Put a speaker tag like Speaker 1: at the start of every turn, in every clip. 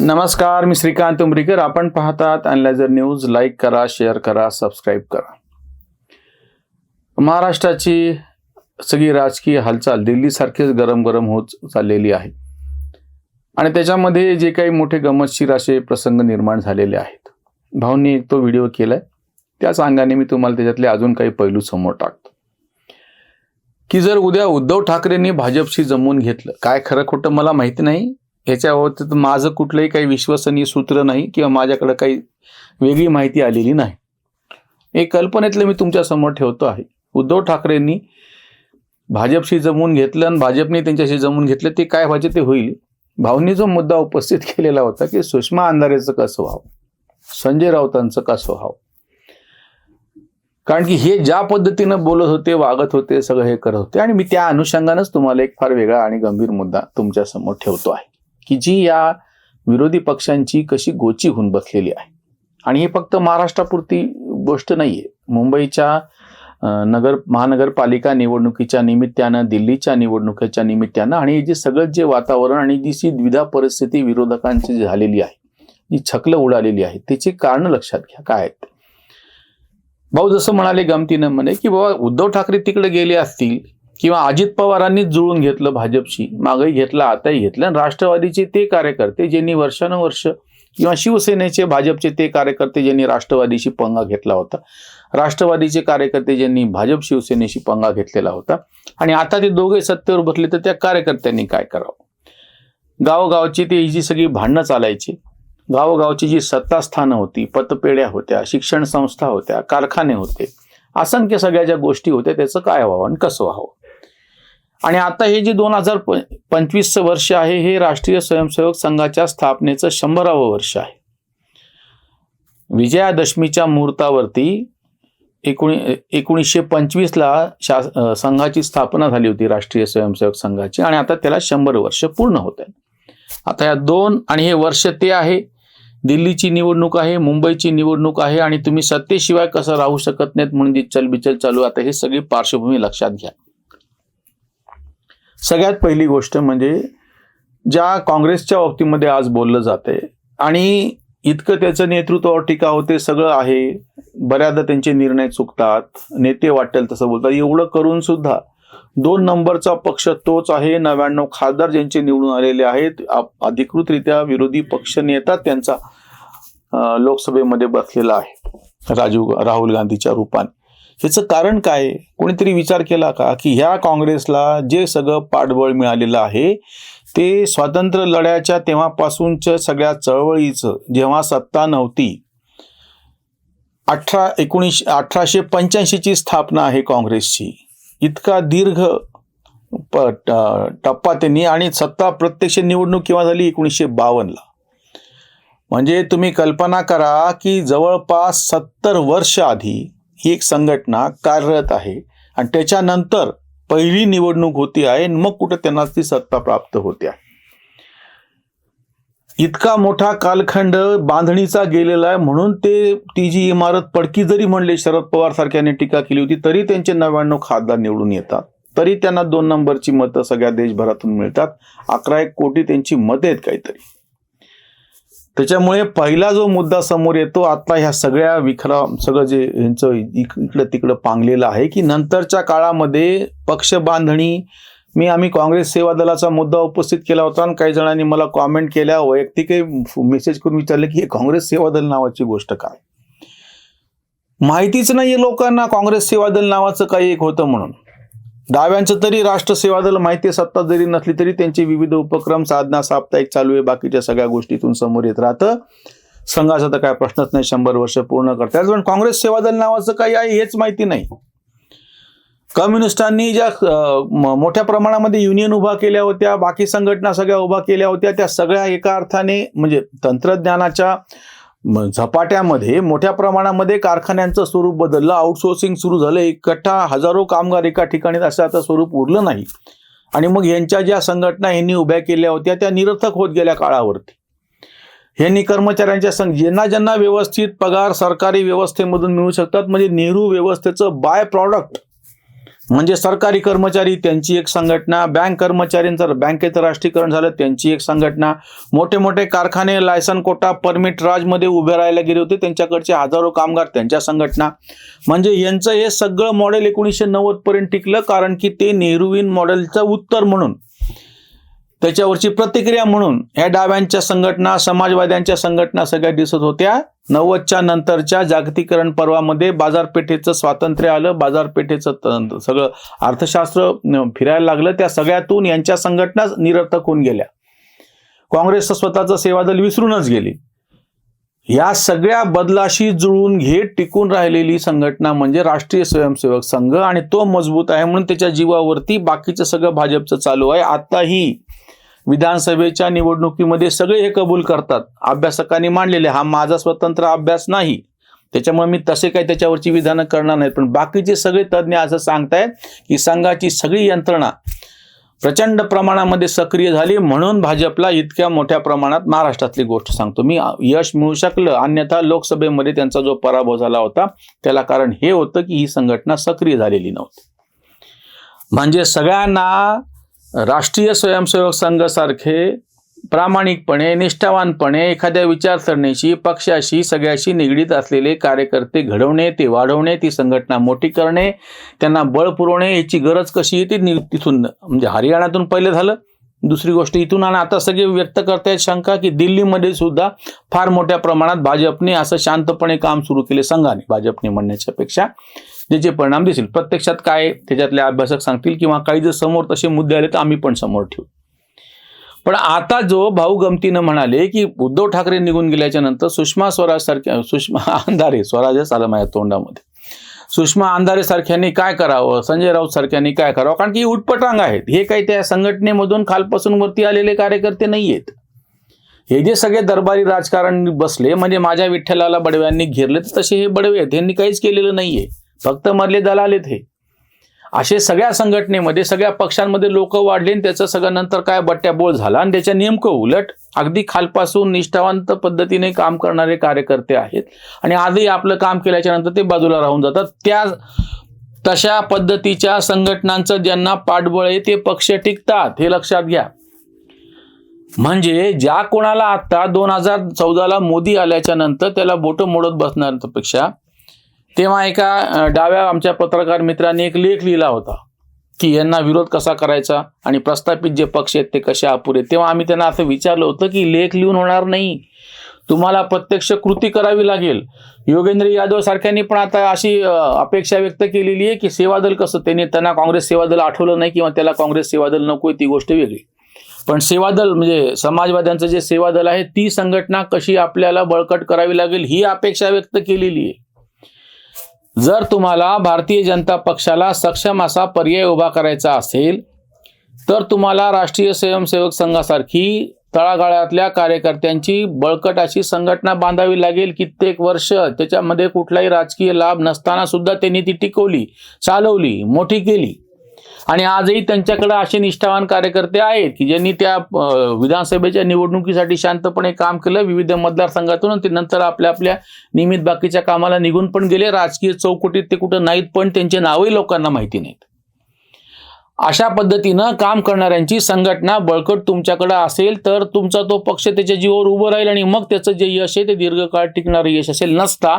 Speaker 1: नमस्कार मी श्रीकांत उमरीकर. आपण पाहतात अनलायझर न्यूज लाईक करा शेअर करा सबस्क्राईब करा. महाराष्ट्राची सगळी राजकीय हालचाल दिल्लीसारखीच गरम गरम होत चाललेली आहे. आणि त्याच्यामध्ये जे काही मोठे गमतशीर असे प्रसंग निर्माण झालेले आहेत. भाऊंनी एक तो व्हिडिओ केलाय. त्याच अंगाने मी तुम्हाला त्याच्यातले अजून काही पैलू समोर टाकतो. की जर उद्या उद्धव ठाकरेंनी भाजपशी जमवून घेतलं काय खरं खोटं मला माहिती नाही. याच्यावर माझं कुठलंही काही विश्वसनीय सूत्र नाही किंवा माझ्याकडं काही वेगळी माहिती आलेली नाही. एक कल्पनेतलं मी तुमच्यासमोर ठेवतो आहे. उद्धव ठाकरेंनी भाजपशी जमवून घेतलं आणि भाजपने त्यांच्याशी जमवून घेतलं ते काय व्हायचे ते होईल. भाऊंनी जो मुद्दा उपस्थित केलेला होता की सुषमा अंधारेचं कसं व्हावं संजय राऊतांचं कसं व्हावं कारण की हे ज्या पद्धतीनं बोलत होते वागत होते सगळं हे करत होते आणि मी त्या अनुषंगानंच तुम्हाला एक फार वेगळा आणि गंभीर मुद्दा तुमच्यासमोर ठेवतो आहे. की जी या विरोधी पक्षांची कशी गोची होऊन बसलेली आहे. आणि हे फक्त महाराष्ट्रापुरती गोष्ट नाहीये. मुंबईच्या नगर महानगरपालिका निवडणुकीच्या निमित्तानं दिल्लीच्या निवडणुकीच्या निमित्तानं आणि हे जे सगळं जे वातावरण आणि जी जी द्विधा परिस्थिती विरोधकांची जी झालेली आहे जी छकलं उडालेली आहे त्याची कारणं लक्षात घ्या. काय आहेत? भाऊ जसं म्हणाले गमतीनं म्हणे की बाबा उद्धव ठाकरे तिकडे गेले असतील किंवा अजित पवारांनीच जुळून घेतलं भाजपशी. मागही घेतलं आताही घेतलं. आणि राष्ट्रवादीचे ते कार्यकर्ते ज्यांनी वर्षानुवर्ष किंवा शिवसेनेचे भाजपचे ते कार्यकर्ते ज्यांनी राष्ट्रवादीशी पंगा घेतला होता राष्ट्रवादीचे कार्यकर्ते ज्यांनी भाजप शिवसेनेशी पंगा घेतलेला होता आणि आता ते दोघे सत्तेवर बसले तर त्या कार्यकर्त्यांनी काय करावं? गावोगावची ती जी सगळी भांडणं चालायची गावोगावची जी सत्तास्थानं होती पतपेढ्या होत्या शिक्षण संस्था होत्या कारखाने होते असंख्य सगळ्या ज्या गोष्टी होत्या त्याचं काय व्हावं आणि कसं व्हावं? आणि आता हे जे दोन हजार पंचवीसचं वर्ष आहे हे राष्ट्रीय स्वयंसेवक संघाच्या स्थापनेचं शंभरावं वर्ष आहे. विजयादशमीच्या मुहूर्तावरती एकोणी एकोणीसशे पंचवीसला शा संघाची स्थापना झाली होती राष्ट्रीय स्वयंसेवक संघाची आणि आता त्याला शंभर वर्ष पूर्ण होत आहे आता या दोन आणि हे वर्ष ते आहे. दिल्लीची निवडणूक आहे मुंबईची निवडणूक आहे आणि तुम्ही सत्तेशिवाय कसं राहू शकत नाहीत म्हणून जी चलबिचल चालू आता ही सगळी पार्श्वभूमी लक्षात घ्या. सगळ्यात पहिली गोष्ट म्हणजे ज्या काँग्रेसच्या बाबतीमध्ये आज बोललं जाते आणि इतकं त्याचं नेतृत्वावर टीका होते सगळं आहे बऱ्याचदा त्यांचे निर्णय चुकतात नेते वाटेल तसं बोलतात एवढं करून सुद्धा दोन नंबरचा पक्ष तोच आहे नव्याण्णव खासदार ज्यांचे निवडून आलेले आहेत आप- अधिकृतरित्या विरोधी पक्ष नेता त्यांचा लोकसभेमध्ये बसलेला आहे राजीव राहुल गांधीच्या रूपाने. याचं कारण काय? कोणीतरी विचार केला का की ह्या काँग्रेसला जे सगळं पाठबळ मिळालेलं आहे ते स्वातंत्र्य लढ्याच्या तेव्हापासूनच्या सगळ्या चळवळीचं जेव्हा सत्ता नव्हती अठरा एकोणीसशे अठराशे पंच्याऐंशीची स्थापना आहे काँग्रेसची. इतका दीर्घ प- टप्पा त्यांनी आणि सत्ता प्रत्यक्ष निवडणूक केव्हा झाली? एकोणीसशे बावन्नला. म्हणजे तुम्ही कल्पना करा की जवळपास सत्तर वर्ष आधी ही एक संघटना कार्यरत आहे. आणि त्याच्यानंतर पहिली निवडणूक होती आहे मग कुठं त्यांना ती सत्ता प्राप्त होते आहे. इतका मोठा कालखंड बांधणीचा गेलेला आहे. म्हणून ते ती जी इमारत पडकी जरी म्हणले शरद पवार सारख्याने टीका केली होती तरी त्यांचे नव्याण्णव खासदार निवडून येतात. तरी त्यांना दोन नंबरची मतं सगळ्या देशभरातून मिळतात. अकरा एक कोटी त्यांची मतं आहेत काहीतरी. त्याच्यामुळे पहिला जो मुद्दा समोर येतो आता ह्या सगळ्या विखरा सगळं जे यांचं इकडं तिकडं पांगलेलं आहे की नंतरच्या काळामध्ये पक्ष बांधणी मी आम्ही काँग्रेस सेवा दलाचा मुद्दा उपस्थित केला होता आणि काही जणांनी मला कॉमेंट केल्या वैयक्तिकही मेसेज करून विचारले की हे काँग्रेस सेवा दल नावाची गोष्ट काय? माहितीच नाहीये लोकांना काँग्रेस सेवा दल नावाचं काही एक होतं म्हणून. डाव्यांचं तरी राष्ट्र सेवा दल माहिती सत्ता जरी नसली तरी त्यांचे विविध उपक्रम साधना साप्ताहिक चालू आहे बाकीच्या सगळ्या गोष्टीतून समोर येत राहतं. संघाचा तर काय प्रश्नच नाही शंभर वर्ष पूर्ण करतात. पण काँग्रेस सेवा दल नावाचं काही आहे हेच माहिती नाही. कम्युनिस्टांनी ज्या मोठ्या प्रमाणामध्ये युनियन उभा केल्या होत्या बाकी संघटना सगळ्या उभा केल्या होत्या त्या सगळ्या एका अर्थाने म्हणजे तंत्रज्ञानाच्या झपाट्यामध्ये मोठ्या प्रमाणामध्ये कारखान्यांचं स्वरूप बदललं आउटसोर्सिंग सुरू झालं इकट्ठा हजारो कामगार एका ठिकाणी असं आता स्वरूप उरलं नाही. आणि मग यांच्या ज्या संघटना यांनी उभ्या केल्या होत्या त्या निरर्थक होत गेल्या काळावरती. यांनी कर्मचाऱ्यांच्या संघ ज्यांना ज्यांना व्यवस्थित पगार सरकारी व्यवस्थेमधून मिळू शकतात म्हणजे नेहरू व्यवस्थेचं बाय प्रॉडक्ट म्हणजे सरकारी कर्मचारी त्यांची एक संघटना बँक कर्मचाऱ्यांचं बँकेचं राष्ट्रीयकरण झालं त्यांची एक संघटना. मोठे मोठे कारखाने लायसन कोटा परमिट राजमध्ये उभे राहायला गेले होते. त्यांच्याकडचे हजारो कामगार त्यांच्या संघटना. म्हणजे यांचं हे सगळं मॉडेल एकोणीसशे नव्वद पर्यंत टिकलं कारण की ते नेहरूवीन मॉडेलचं उत्तर म्हणून त्याच्यावरची प्रतिक्रिया म्हणून ह्या डाव्यांच्या संघटना समाजवाद्यांच्या संघटना सगळ्या दिसत होत्या. नव्वदच्या नंतरच्या जागतिकरण पर्वामध्ये बाजारपेठेचं स्वातंत्र्य आलं बाजारपेठेचं सगळं अर्थशास्त्र फिरायला लागलं. त्या सगळ्यातून यांच्या संघटना निरर्थक होऊन गेल्या. काँग्रेसचं स्वतःचं सेवादल विसरूनच गेली. या सगळ्या बदलाशी जुळून घेत टिकून राहिलेली संघटना म्हणजे राष्ट्रीय स्वयंसेवक संघ आणि तो मजबूत आहे म्हणून त्याच्या जीवावरती बाकीचं सगळं भाजपचं चालू आहे. आताही विधानसभेच्या निवडणुकीमध्ये सगळे हे कबूल करतात. अभ्यासकांनी मांडलेले हा माझा स्वतंत्र अभ्यास नाही. त्याच्यामुळे मी तसे काही त्याच्यावरची विधानं करणार नाहीत. पण बाकीचे सगळे तज्ज्ञ असं सांगतायत की संघाची सगळी यंत्रणा प्रचंड प्रमाणामध्ये सक्रिय झाली म्हणून भाजपला इतक्या मोठ्या प्रमाणात महाराष्ट्रातली गोष्ट सांगतो. मी यश मिळू शकलं अन्यथा लोकसभेमध्ये त्यांचा जो पराभव झाला होता त्याला कारण हे होतं की ही संघटना सक्रिय झालेली नव्हती. म्हणजे सगळ्यांना राष्ट्रीय स्वयंसेवक संघासारखे प्रामाणिकपणे निष्ठावानपणे एखाद्या विचारसरणीशी पक्षाशी सगळ्याशी निगडीत असलेले कार्यकर्ते घडवणे ते वाढवणे ती संघटना मोठी करणे त्यांना बळ पुरवणे याची गरज कशी ती नि- तिथून म्हणजे हरियाणातून पहिले झालं. दुसरी गोष्ट इथून आणि आता सगळे व्यक्त करतायत शंका की दिल्लीमध्ये सुद्धा फार मोठ्या प्रमाणात भाजपने असं शांतपणे काम सुरू केले. संघाने भाजपने म्हणण्याच्या पेक्षा ज्याचे परिणाम दिसतील. प्रत्यक्षात काय त्याच्यातले अभ्यासक सांगतील किंवा काही जर समोर तसे मुद्दे आले तर आम्ही पण समोर ठेवू. पण आता जो भाऊ गमतीनं म्हणाले की उद्धव ठाकरे निघून गेल्याच्यानंतर सुषमा स्वराज सारख्या सुषमा अंधारे स्वराजच आलं माझ्या तोंडामध्ये. सुषमा अंधारे सारख्यांनी काय करावं? संजय राऊत सारख्यांनी काय करावं? कारण की ही उटपटांग आहेत. हे काही त्या संघटनेमधून खालपासून वरती आलेले कार्यकर्ते नाही आहेत हे जे सगळे दरबारी राजकारण बसले म्हणजे माझ्या विठ्ठलाला बडव्यांनी घेरले तर तसे हे बडवे आहेत. यांनी काहीच केलेलं नाहीये. फक्त मधले दलाल आहेत हे. असे सगळ्या संघटनेमध्ये सगळ्या पक्षांमध्ये लोक वाढले आणि त्याचं सगळं नंतर काय बट्ट्याबोळ झाला आणि त्याच्या नेमकं उलट अगदी खालपासून निष्ठावंत पद्धतीने काम करणारे कार्यकर्ते आहेत. आणि आजही आपलं काम केल्याच्यानंतर ते बाजूला राहून जातात. त्या तशा पद्धतीच्या संघटनांचं ज्यांना पाठबळ आहे ते पक्ष टिकतात. हे लक्षात घ्या. म्हणजे ज्या कोणाला आता दोन हजार चौदाला मोदी आल्याच्यानंतर त्याला बोटं मोडत बसण्यापेक्षा तेव्हा एका डाव्या आमच्या पत्रकार मित्रांनी एक लेख लिहिला होता. की यांना विरोध कसा करायचा आणि प्रस्थापित जे पक्ष आहेत ते कसे अपुरे तेव्हा आम्ही त्यांना असं विचारलं होतं की लेख लिहून होणार नाही. तुम्हाला प्रत्यक्ष कृती करावी लागेल. योगेंद्र यादव सारख्यांनी पण आता अशी अपेक्षा व्यक्त केलेली आहे की सेवादल कसं त्यांनी त्यांना काँग्रेस सेवादल आठवलं नाही किंवा त्याला काँग्रेस सेवादल नकोय ती गोष्ट वेगळी. पण सेवादल म्हणजे समाजवाद्यांचं जे सेवादल आहे ती संघटना कशी आपल्याला बळकट करावी लागेल ही अपेक्षा व्यक्त केलेली आहे. जर तुम्हाला भारतीय जनता पक्षाला सक्षम असा पर्याय उभा करायचा असेल तर तुम्हाला राष्ट्रीय स्वयंसेवक संघासारखी तळागाळातल्या कार्यकर्त्यांची बळकट अशी संघटना बांधावी लागेल. कित्येक वर्ष त्याच्यामध्ये कुठलाही राजकीय लाभ नसताना सुद्धा त्यांनी ती टिकवली चालवली मोठी केली. आणि आजही त्यांच्याकडे असे निष्ठावान कार्यकर्ते आहेत की ज्यांनी त्या विधानसभेच्या निवडणुकीसाठी शांतपणे काम केलं विविध मतदारसंघातून ते नंतर आपल्या आपल्या नियमित बाकीच्या कामाला निघून पण गेले. राजकीय चौकटीत ते कुठं नाहीत पण त्यांचे नावही लोकांना माहिती नाहीत. अशा पद्धतीनं काम करणाऱ्यांची संघटना बळकट तुमच्याकडे असेल तर तुमचा तो पक्ष त्याच्या जीवावर उभं राहील आणि मग त्याचं जे यश आहे ते दीर्घकाळ टिकणारं यश असेल. नसता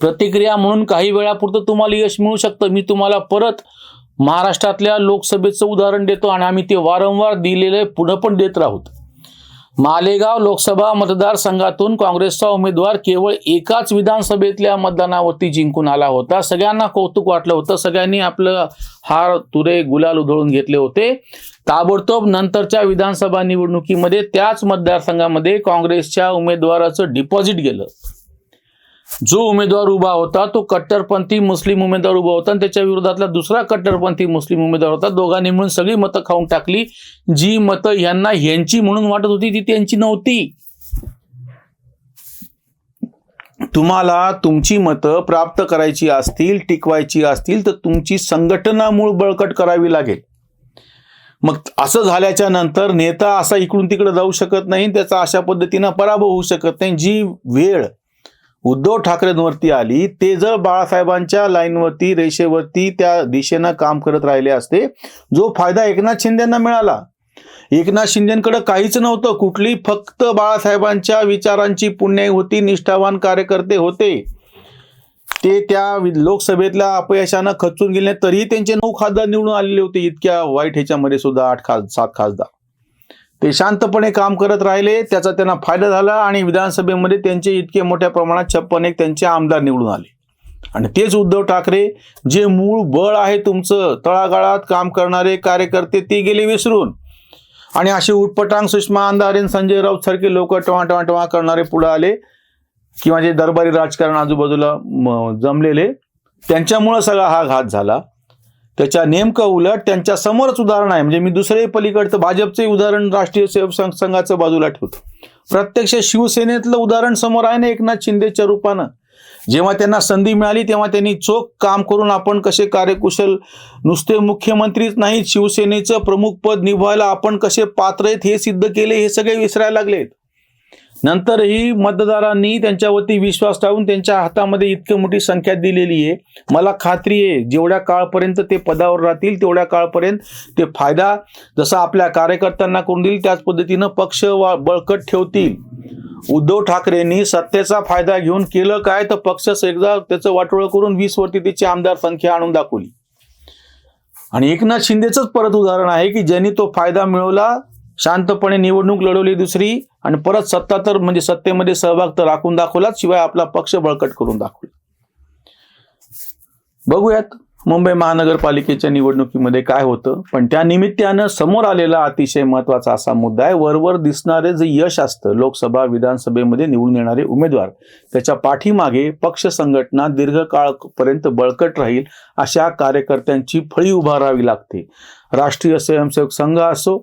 Speaker 1: प्रतिक्रिया म्हणून काही वेळापुरतं तुम्हाला यश मिळू शकतं. मी तुम्हाला परत महाराष्ट्रातल्या लोकसभेचं उदाहरण देतो आणि आम्ही ते वारंवार दिलेलं पुढं पण देत राहूत मालेगाव लोकसभा मतदारसंघातून काँग्रेसचा उमेदवार केवळ एकाच विधानसभेतल्या मतदानावरती जिंकून आला होता. सगळ्यांना कौतुक वाटलं होतं. सगळ्यांनी आपलं हार तुरे गुलाल उधळून घेतले होते. ताबडतोब नंतरच्या विधानसभा निवडणुकीमध्ये त्याच मतदारसंघामध्ये काँग्रेसच्या उमेदवाराचं डिपॉझिट गेलं. जो उमेदवार उभा होता तो कट्टरपंथी मुस्लिम उमेदवार उभा होता आणि त्याच्या विरोधातला दुसरा कट्टरपंथी मुस्लिम उमेदवार होता. दोघांनी मिळून सगळी मतं खाऊन टाकली. जी मतं यांना यांची म्हणून वाटत होती ती त्यांची नव्हती. तुम्हाला तुमची मतं प्राप्त करायची असतील टिकवायची असतील तर तुमची संघटना मूळ बळकट करावी लागेल. मग असं झाल्याच्यानंतर नेता असा इकडून तिकडे जाऊ शकत नाही त्याचा अशा पद्धतीनं पराभव होऊ शकत नाही. जी वेळ उद्धव ठाकरेंवरती आली ते जर बाळासाहेबांच्या लाईनवरती रेषेवरती त्या दिशेनं काम करत राहिले असते जो फायदा एकनाथ शिंदेना मिळाला. एकनाथ शिंदेकडे काहीच नव्हतं कुठली फक्त बाळासाहेबांच्या विचारांची पुण्याई होती निष्ठावान कार्यकर्ते होते. ते त्या लोकसभेतल्या अपयशानं खचून गेले तरीही त्यांचे नऊ खासदार निवडून आलेले होते इतक्या वाईट ह्याच्यामध्ये सुद्धा आठ खास सात खासदार. ते शांतपणे काम करत राहिले. त्याचा त्यांना फायदा झाला आणि विधानसभेमध्ये त्यांचे इतके मोठ्या प्रमाणात छप्पन एक त्यांचे आमदार निवडून आले. आणि तेच उद्धव ठाकरे जे मूळ बळ आहे तुमचं तळागाळात काम करणारे कार्यकर्ते ते गेले विसरून. आणि असे उटपटांग सुषमा अंधारेन संजय राऊत सारखे लोक टवा टवा टवा करणारे पुढे आले. किंवा जे दरबारी राजकारण आजूबाजूला जमलेले. त्यांच्यामुळं सगळा हा घात झाला. त्याच्या नेमकं उलट त्यांच्या समोरच उदाहरण आहे. म्हणजे मी दुसरे पलीकडचं भाजपचे उदाहरण राष्ट्रीय सेवक संघ- संघाचं बाजूला ठेवतो. प्रत्यक्ष शिवसेनेतलं उदाहरण समोर आहे ना एकनाथ शिंदेच्या रूपानं. जेव्हा त्यांना संधी मिळाली तेव्हा त्यांनी चोख काम करून आपण कसे कार्यकुशल नुसते मुख्यमंत्रीच नाहीत शिवसेनेचं प्रमुख पद निभवायला आपण कसे पात्र आहेत हे सिद्ध केले हे सगळे विसरायला लागलेत. नंतरही मतदारांनी त्यांच्यावरती विश्वास ठेवून त्यांच्या हातामध्ये इतकी मोठी संख्या दिलेली आहे. मला खात्री आहे जेवढ्या काळपर्यंत ते पदावर राहतील तेवढ्या काळपर्यंत ते फायदा जसा आपल्या कार्यकर्त्यांना करून देईल त्याच पद्धतीनं पक्ष वा- बळकट ठेवतील. उद्धव ठाकरेंनी सत्तेचा फायदा घेऊन केलं काय? तर पक्षच एकदा त्याचं वाटोळं करून वीस वरती त्याची आमदार संख्या आणून दाखवली. आणि एकनाथ शिंदेच परत उदाहरण आहे की ज्यांनी तो फायदा मिळवला शांतपणे निवडणूक लढवली दुसरी आणि परत सत्ता तर म्हणजे सत्तेमध्ये सहभाग तर राखून दाखवलाच शिवाय आपला पक्ष बळकट करून दाखवला. बघूयात मुंबई महानगरपालिकेच्या निवडणुकीमध्ये काय होतं. पण त्या निमित्तानं समोर आलेला अतिशय महत्त्वाचा असा मुद्दा आहे वरवर दिसणारे जे यश असतं लोकसभा विधानसभेमध्ये निवडून येणारे उमेदवार त्याच्या पाठीमागे पक्ष संघटना दीर्घकाळपर्यंत बळकट राहील अशा कार्यकर्त्यांची फळी उभारावी लागते. राष्ट्रीय स्वयंसेवक संघ असो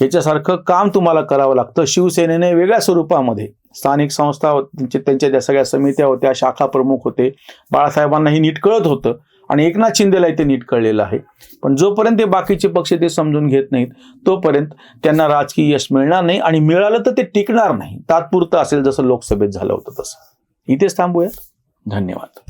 Speaker 1: ह्याच्यासारखं काम तुम्हाला करावं लागतं. शिवसेनेने वेगळ्या स्वरूपामध्ये स्थानिक संस्था त्यांच्या ज्या सगळ्या समित्या होत्या शाखा प्रमुख होते बाळासाहेबांना हे नीट कळत होतं आणि एकनाथ शिंदेला ते नीट कळलेलं आहे. पण जोपर्यंत ते बाकीचे पक्ष ते समजून घेत नाहीत तोपर्यंत त्यांना राजकीय यश मिळणार नाही आणि मिळालं तर ते टिकणार नाही. तात्पुरतं असेल जसं लोकसभेत झालं होतं तसं. इथेच थांबूयात. धन्यवाद.